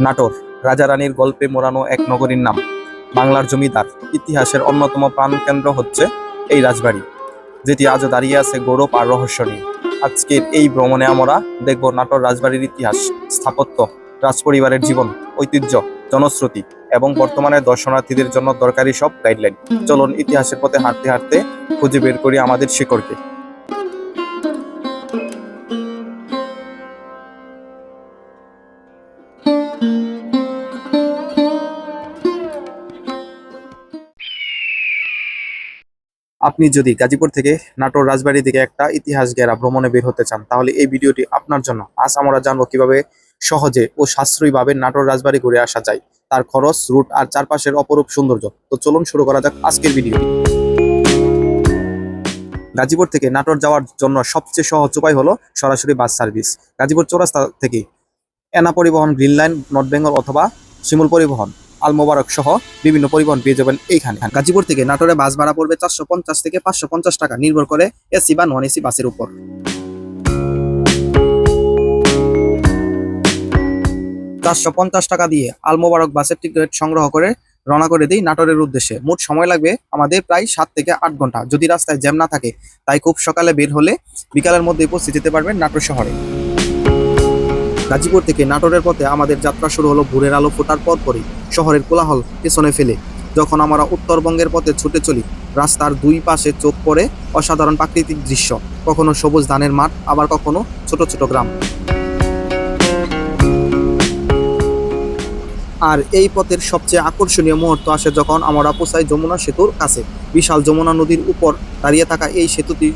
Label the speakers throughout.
Speaker 1: নাটোর, রাজা রানীর গল্পে মোড়ানো এক নগরীর নাম। বাংলার জমিদার, ইতিহাসের অন্যতম প্রাণকেন্দ্র হচ্ছে এই রাজবাড়ি, যেটি আজও দাঁড়িয়ে আছে গৌরব আর রহস্য নিয়ে। আজকের এই ভ্রমণে আমরা দেখব নাটোর রাজবাড়ির ইতিহাস, স্থাপত্য, রাজপরিবারের জীবন, ঐতিহ্য, জনশ্রুতি এবং বর্তমানে দর্শনার্থীদের জন্য দরকারি সব গাইডলাইন চলুন ইতিহাসের পথে হাঁটতে হাঁটতে খুঁজে বের করি আমাদের শিকড়কে। আপনি যদি গাজীপুর থেকে নাটোর রাজবাড়ি দিকে একটা ইতিহাস ঘেরা ভ্রমণে বের হতে চান, তাহলে এই ভিডিওটি আপনার জন্য। আজ আমরা জানব কীভাবে সহজে ও সাশ্রয়ীভাবে নাটোর রাজবাড়ি ঘুরে আসা যায়। তার খরচ, রুট আর চারপাশের অপরূপ সৌন্দর্য। তো চলুন শুরু করা যাক আজকের ভিডিও। গাজীপুর থেকে নাটোর যাওয়ার জন্য সবচেয়ে সহজ উপায় হলো সরাসরি বাস সার্ভিস। গাজীপুর চৌরাস্তা থেকে এনা পরিবহন, গ্রিন লাইন, নর্থ বেঙ্গল অথবা শিমুল পরিবহন। আল মোবারক সহ বিভিন্ন পরিবহন পেয়ে যাবেন এইখানে। গাজীপুর থেকে নাটোরে বাস ভাড়া পড়বে চারশো পঞ্চাশ থেকে পাঁচশো পঞ্চাশ টাকা, নির্ভর করে এসি বা নন এসি বাসের উপর। চারশো পঞ্চাশ টাকা দিয়ে আল মোবারক বাসের টিকিট সংগ্রহ করে রওনা করে দিই নাটোরের উদ্দেশ্যে। মোট সময় লাগবে আমাদের প্রায় সাত থেকে আট ঘণ্টা। যদি রাস্তায় জ্যাম না থাকে, তাই খুব সকালে বের হলে বিকালের মধ্যে পৌঁছে যেতে পারবেন নাটোর শহরে। গাজীপুর থেকে নাটোরের পথে আমাদের যাত্রা শুরু হলো ভোরের আলো ফোটার পর পরই। শহরের কোলাহল পেছনে ফেলে। যখন আমরা উত্তরবঙ্গের পথে ছুটে চলি, রাস্তার দুই পাশে চোখ পড়ে অসাধারণ প্রাকৃতিক দৃশ্য। কখনো সবুজ ধানের মাঠ, আবার কখনো ছোট ছোট গ্রাম। আর এই পথের সবচেয়ে আকর্ষণীয় মুহূর্ত আসে যখন আমরা পৌঁছাই যমুনা সেতুর কাছে। বিশাল যমুনা নদীর উপর দাঁড়িয়ে থাকা এই সেতুটি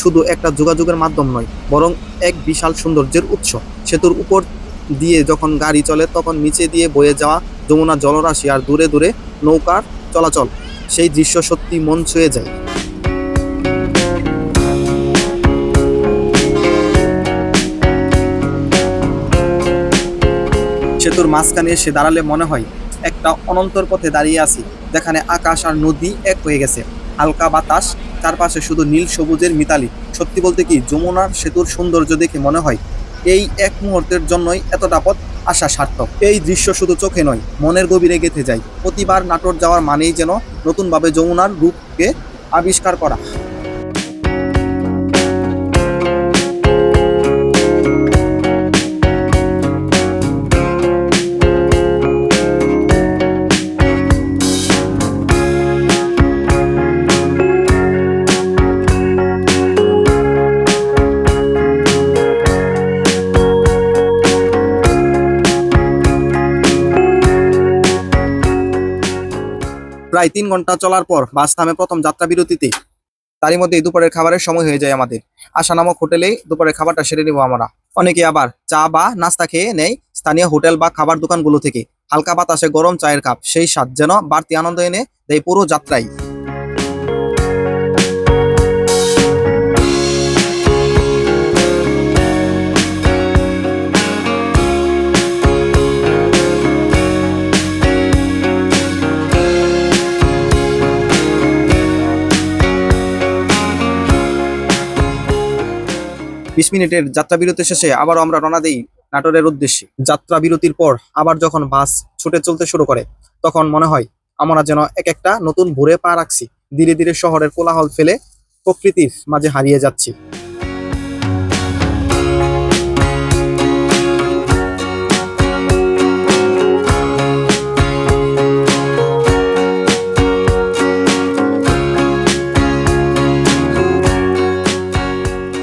Speaker 1: শুধু একটা যোগাযোগের মাধ্যম নয়, বরং এক বিশাল সৌন্দর্যের উৎস। সেতুর উপর দিয়ে যখন গাড়ি চলে, তখন নিচে দিয়ে বয়ে যাওয়া যমুনা জলরাশি আর দূরে দূরে নৌকার চলাচল। সেই দৃশ্য সত্যি মন ছুঁয়ে যায়। সেতুর মাঝখানে এসে দাঁড়ালে মনে হয়, একটা অনন্তর পথে দাঁড়িয়ে আছি, যেখানে আকাশ আর নদী এক হয়ে গেছে। হালকা বাতাস, চারপাশে শুধু নীল সবুজের মিতালি। সত্যি বলতে কি, যমুনার সেতুর সৌন্দর্য দেখে মনে হয়, এই এক মুহূর্তের জন্যই এতটা পথ আসা সার্থক। এই দৃশ্য শুধু চোখে নয়, মনের গভীরে গেঁথে যায়। প্রতিবার নাটোর যাওয়ার মানেই যেন নতুনভাবে যমুনার রূপকে আবিষ্কার করা। প্রায় তিন ঘণ্টা চলার পর বাস থামে প্রথম যাত্রা বিরতিতে। তারই মধ্যে দুপুরের খাবারের সময় হয়ে যায় আমাদের। আশা নামক হোটেলে দুপুরের খাবারটা সেরে নেব আমরা। অনেকে আবার চা বা নাস্তা খেয়ে নেয় স্থানীয় হোটেল বা খাবার দোকানগুলো থেকে। হালকা বাতাসে গরম চায়ের কাপ, সেই স্বাদ যেন বাড়তি আনন্দ এনে দেয় পুরো যাত্রায় বিশ মিনিটের যাত্রা বিরতি শেষে আবারও আমরা রওনা দিই নাটোরের উদ্দেশ্যে। যাত্রা বিরতির পর আবার যখন বাস ছুটে চলতে শুরু করে, তখন মনে হয় আমরা যেন এক একটা নতুন ভোরে পা রাখছি। ধীরে ধীরে শহরের কোলাহল ফেলে প্রকৃতির মাঝে হারিয়ে যাচ্ছি।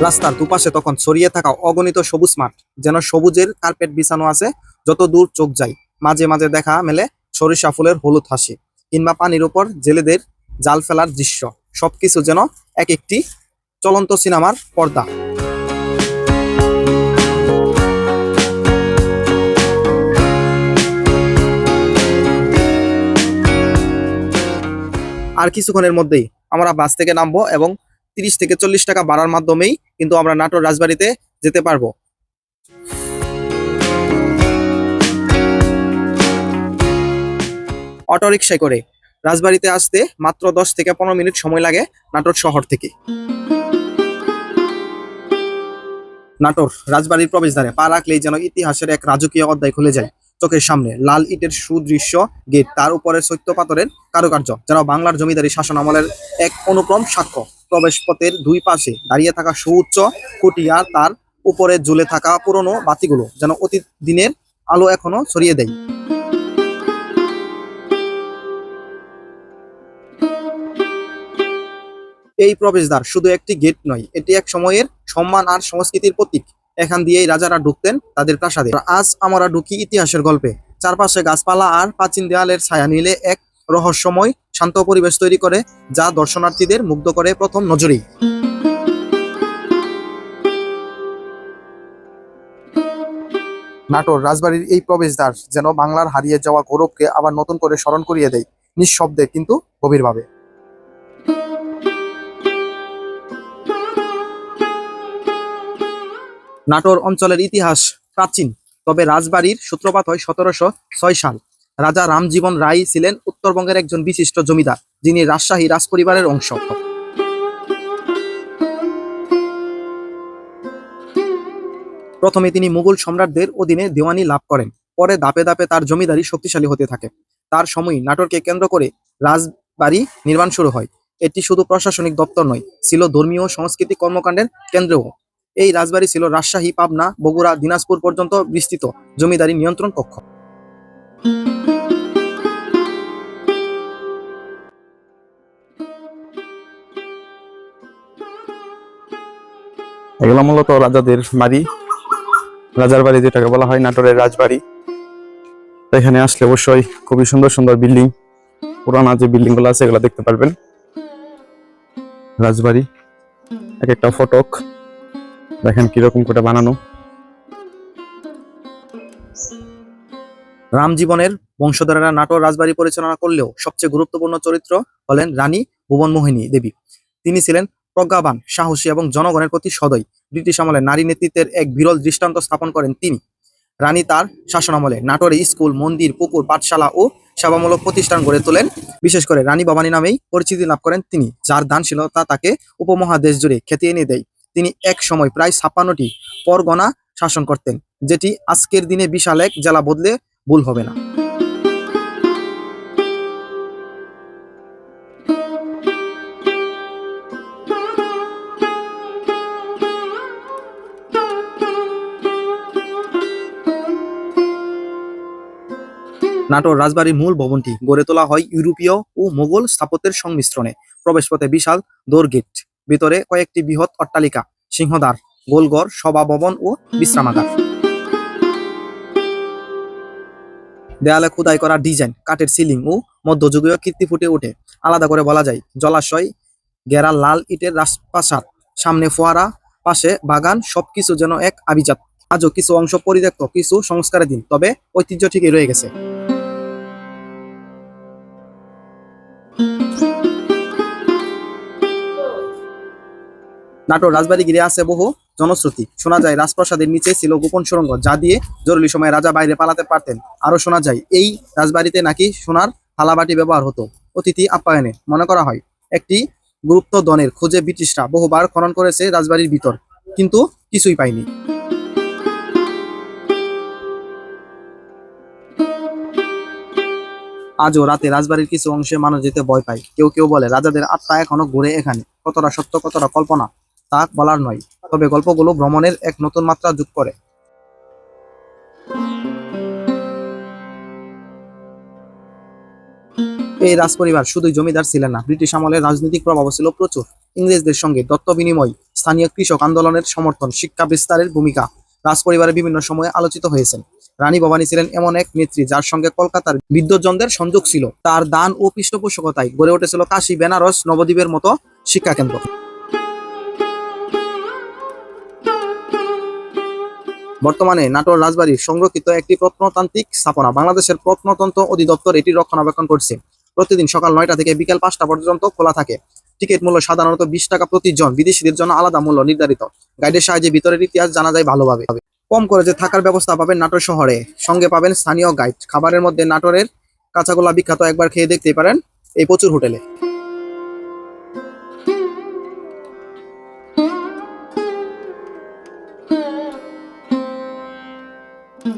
Speaker 1: রাস্তার দুপাশে তখন ছড়িয়ে থাকা অগণিত সবুজ মাঠ, যেন সবুজের কার্পেট বিছানো আছে যত দূর চোখ যায়। মাঝে মাঝে দেখা মেলে সরিষা ফুলের হলুদ হাসি, কিংবা পানির উপর জেলেদের জাল ফেলার দৃশ্য। সবকিছু যেন এক একটি চলন্ত সিনেমার পর্দা। আর কিছুক্ষণের মধ্যেই আমরা বাস থেকে নামবো এবং তিরিশ থেকে চল্লিশ টাকা বাড়ার মাধ্যমেই কিন্তু আমরা নাটোর রাজবাড়িতে যেতে পারব। অটোরিকশায় করে রাজবাড়িতে আসতে মাত্র দশ থেকে পনেরো মিনিট সময় লাগে নাটোর শহর থেকে। নাটোর রাজবাড়ির প্রবেশদ্বারে পা রাখলেই যেন ইতিহাসের এক রাজকীয় অধ্যায় খুলে যায়। চোখের সামনে, লাল ইটের সুদৃশ্য গেট। তার উপরে পাথরের কারুকার্য, যেন বাংলার জমিদারি শাসন আমলের এক অনুক্রম সাক্ষ্য। প্রবেশ পথের দুই পাশে দাঁড়িয়ে থাকা সুউচ্চ কুটিয়া, তার উপরে ঝুলে থাকা পুরনো বাতিগুলো, যেন অতীত দিনের আলো এখনও ছড়িয়ে দেয়। এই প্রবেশদ্বার শুধু একটি গেট নয়, এটি এক সময়ের সম্মান আর সংস্কৃতির প্রতীক। এখান দিয়েই রাজারা ঢুকতেন তাদের প্রাসাদে। আজ আমরা ঢুকি ইতিহাসের গল্পে। চারপাশে গাছপালা আর প্রাচীন দেয়ালের ছায়া নিলে এক রহস্যময়, শান্ত পরিবেশ তৈরি করে, যা দর্শনার্থীদের মুগ্ধ করে প্রথম নজরেই। নাটোর রাজবাড়ির এই প্রবেশদ্বার যেন বাংলার হারিয়ে যাওয়া গৌরবকে আবার নতুন করে স্মরণ করিয়ে দেয়, নিঃশব্দে কিন্তু গভীরভাবে। নাটোর অঞ্চলের ইতিহাস প্রাচীন, তবে রাজবাড়ির সূত্রপাত হয় সতেরোশো ছয় সাল। রাজা রামজীবন রায় ছিলেন উত্তরবঙ্গের একজন বিশিষ্ট জমিদার, যিনি রাজশাহী রাজপরিবারের অংশ প্রথমে তিনি মুঘল সম্রাটদের অধীনে দেওয়ানি লাভ করেন, পরে দাপে দাপে তার জমিদারি শক্তিশালী হতে থাকে। তার সময় নাটোরকে কেন্দ্র করে রাজবাড়ি নির্মাণ শুরু হয়। এটি শুধু প্রশাসনিক দপ্তর নয়, ছিল ধর্মীয় সাংস্কৃতিক কর্মকাণ্ডের কেন্দ্রও। এই রাজবাড়ি ছিল রাজশাহী, পাবনা, বগুড়া, দিনাজপুর পর্যন্ত বিস্তৃত। জমিদারি নিয়ন্ত্রণ কক্ষ।
Speaker 2: এগুলো মূলত রাজাদের বাড়ি। রাজার বাড়ি যেটাকে বলা হয় নাটোরের রাজবাড়ি। এখানে আসলে অবশ্যই খুবই সুন্দর সুন্দর বিল্ডিং। পুরানা যে বিল্ডিংগুলো আছে এগুলো দেখতে পারবেন। রাজবাড়ি, এক একটা ফটক। দেখেন কীরকম করে বানানো।
Speaker 1: রামজীবনের বংশধরেরা নাটোর রাজবাড়ি পরিচালনা করলেও সবচেয়ে গুরুত্বপূর্ণ চরিত্র হলেন রানী ভুবনমোহিনী দেবী। তিনি ছিলেন প্রজ্ঞাবান, সাহসী এবং জনগণের প্রতি সদয়। ব্রিটিশ আমলে নারী নেতৃত্বের এক বিরল দৃষ্টান্ত স্থাপন করেন তিনি। রানী তার শাসনামলে নাটোরে স্কুল, মন্দির, পুকুর, পাঠশালা ও সেবামূলক প্রতিষ্ঠান গড়ে তোলেন। বিশেষ করে রানী ভবানী নামেই পরিচিতি লাভ করেন তিনি, যার দানশীলতা তাকে উপমহাদেশ জুড়ে খ্যাতি এনে দেয়। তিনি এক সময় প্রায় ছাপ্পান্নটি পরগনা শাসন করতেন, যেটি আজকের দিনে বিশাল এক জেলা বদলে ভুল হবে না। নাটোর রাজবাড়ির মূল ভবনটি গড়ে তোলা হয় ইউরোপীয় ও মোগল স্থাপত্যের সংমিশ্রণে। প্রবেশপথে বিশাল দোর গেট ভিতরে কয়েকটি বৃহৎ অট্টালিকা, সিংহদ্বার, গোলঘর, সভা ভবন ও বিশ্রামাগার। দেয়ালে খোদাই করা ডিজাইন, কাঠের সিলিং ও মধ্যযুগীয় কীর্তি ফুটে ওঠে। আলাদা করে বলা যায়, জলাশয় গেরা লাল ইটের রাজপ্রাসাদ। সামনে ফোয়ারা, পাশে বাগান, সবকিছু যেন এক আভিজাত আজও কিছু অংশ পরিত্যক্ত, কিছু সংস্কারে দিন তবে ঐতিহ্য ঠিকই রয়ে গেছে। নাটোর রাজবাড়ি ঘিরে আছে বহু জনশ্রুতি। শোনা যায়, রাজপ্রাসাদের নিচে ছিল গোপন সুরঙ্গ, যা দিয়ে জরুরি সময়ে রাজা বাইরে পালাতে পারতেন। আরও শোনা যায়, এই রাজবাড়িতে নাকি সোনার থালাবাটি ব্যবহার হতো। অতিথি আপ্যায়নে, মনে করা হয়, একটি গুরুত্ব দনের খোঁজে ব্রিটিশরা বহুবার খনন করেছে রাজবাড়ির ভিতর, কিন্তু কিছুই পায়নি। আজও রাতে রাজবাড়ির কিছু অংশে মানুষ যেতে ভয় পায়। কেউ কেউ বলে, রাজাদের আত্মা এখনও ঘুরে এখানে। কতটা সত্য, কতটা কল্পনা? তা বলার নয়, তবে গল্পগুলো ভ্রমণের এক নতুন মাত্রা যোগ করে। এই রাজপরিবার শুধুই জমিদার ছিলেন না, ব্রিটিশ আমলের রাজনৈতিক প্রভাব ছিল প্রচুর। ইংরেজদের সঙ্গে দত্ত বিনিময় স্থানীয় কৃষক আন্দোলনের সমর্থন, শিক্ষা বিস্তারের ভূমিকা রাজপরিবারের বিভিন্ন সময়ে আলোচিত হয়েছেন। রানী ভবানী ছিলেন এমন এক নেত্রী যার সঙ্গে কলকাতার বিদ্যুৎজনদের সংযোগ ছিল। তার দান ও পৃষ্ঠপোষকতায় গড়ে উঠেছিল কাশী, বেনারস, নবদ্বীপের মতো শিক্ষা বর্তমানে নাটোর রাজবাড়ির সংরক্ষিত একটি প্রত্নতান্ত্রিক স্থাপনা। বাংলাদেশের প্রত্নতন্ত্র অধিদপ্তর এটি রক্ষণাবেক্ষণ করছে। প্রতিদিন সকাল নয়টা থেকে বিকেল পাঁচটা পর্যন্ত খোলা থাকে। টিকিট মূল্য সাধারণত বিশ টাকা প্রতি জন। বিদেশিদের জন্য আলাদা মূল্য নির্ধারিত। গাইডের সাহায্যে ভিতরের ইতিহাস জানা যায় ভালোভাবে। কম করে যে থাকার ব্যবস্থা পাবেন নাটোর শহরে। সঙ্গে পাবেন স্থানীয় গাইড। খাবারের মধ্যে নাটোরের কাঁচাগোলা বিখ্যাত একবার খেয়ে দেখতে পারেন এই প্রচুর হোটেলে।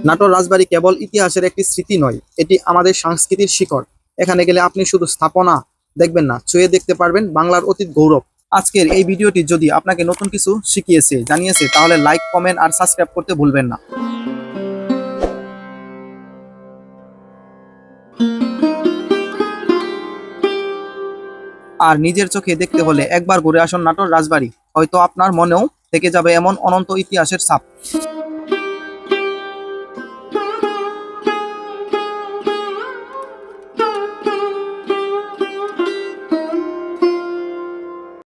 Speaker 1: নাটোর রাজবাড়ি কেবল ইতিহাসের একটি স্মৃতি নয়, এটি আমাদের সংস্কৃতির শিকড়। এখানে গেলে আপনি শুধু স্থাপনা দেখবেন না, ছুঁয়ে দেখতে পারবেন বাংলার অতীত গৌরব। আজকের এই ভিডিওটি যদি আপনাকে নতুন কিছু শিখিয়েছে, জানিয়েছে, তাহলে লাইক, কমেন্ট আর সাবস্ক্রাইব করতে ভুলবেন না। আর নিজের চোখে দেখতে হলে একবার ঘুরে আসুন নাটোর রাজবাড়ি, হয়তো আপনার মনেও থেকে যাবে এমন অনন্ত ইতিহাসের ছাপ।